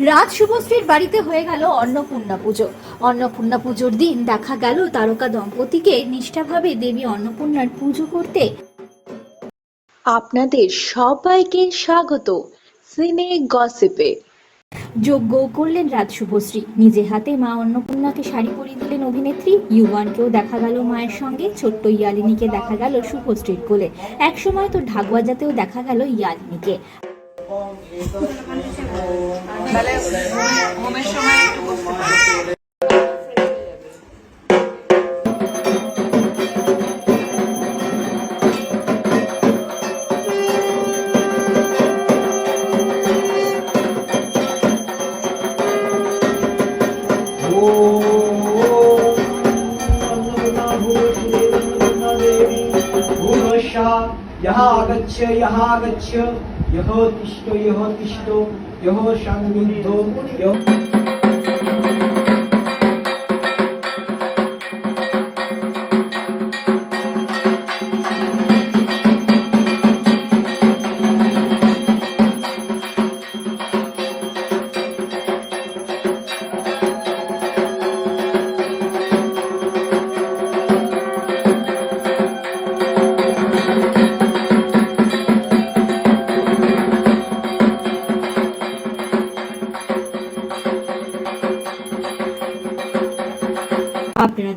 রাজ শুভশ্রীর বাড়িতে হয়ে গেল অন্নপূর্ণা পুজো। অন্নপূর্ণা পুজোর দিন দেখা গেল তারকা দম্পতিকে নিষ্ঠাভাবে দেবী অন্নপূর্ণার পুজো করতে। আপনাদের সবাইকে স্বাগত সিনে গসিপে। যোগ্য করলেন রাজ শুভশ্রী। নিজে হাতে মা অন্নপূর্ণাকে শাড়ি পরিয়ে দিলেন অভিনেত্রী। ইউবানকেও দেখা গেল মায়ের সঙ্গে। ছোট্ট ইয়ালিনীকে দেখা গেল শুভশ্রীর কোলে। একসময় তো ঢাক বাজাতেও দেখা গেল ইয়ালিনীকে। তাহলে হোমের সময় একটু বসতে পারো। यः आगच्छ यः आगच्छ यः तिष्ठ यः तिष्ठ यः सन्निधो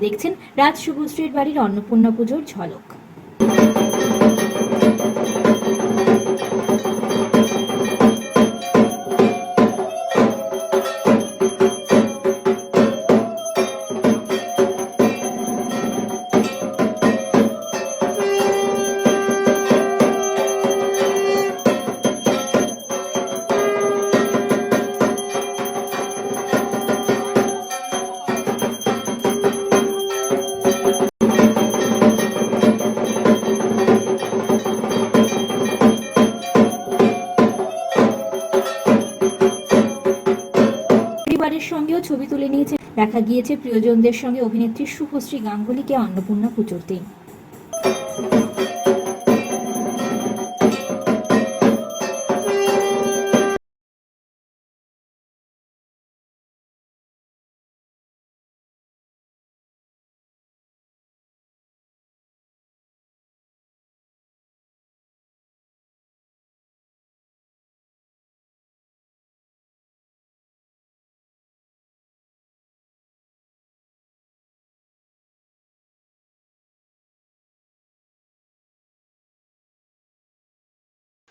দেখছেন রাজ শুভশ্রীর বাড়ির অন্নপূর্ণা পুজোর ঝলক। পরিবারের সঙ্গেও ছবি তুলে নিয়েছে। দেখা গিয়েছে প্রিয়জনদের সঙ্গে অভিনেত্রী শুভশ্রী গাঙ্গুলিকে অন্নপূর্ণা পুজোর দিন।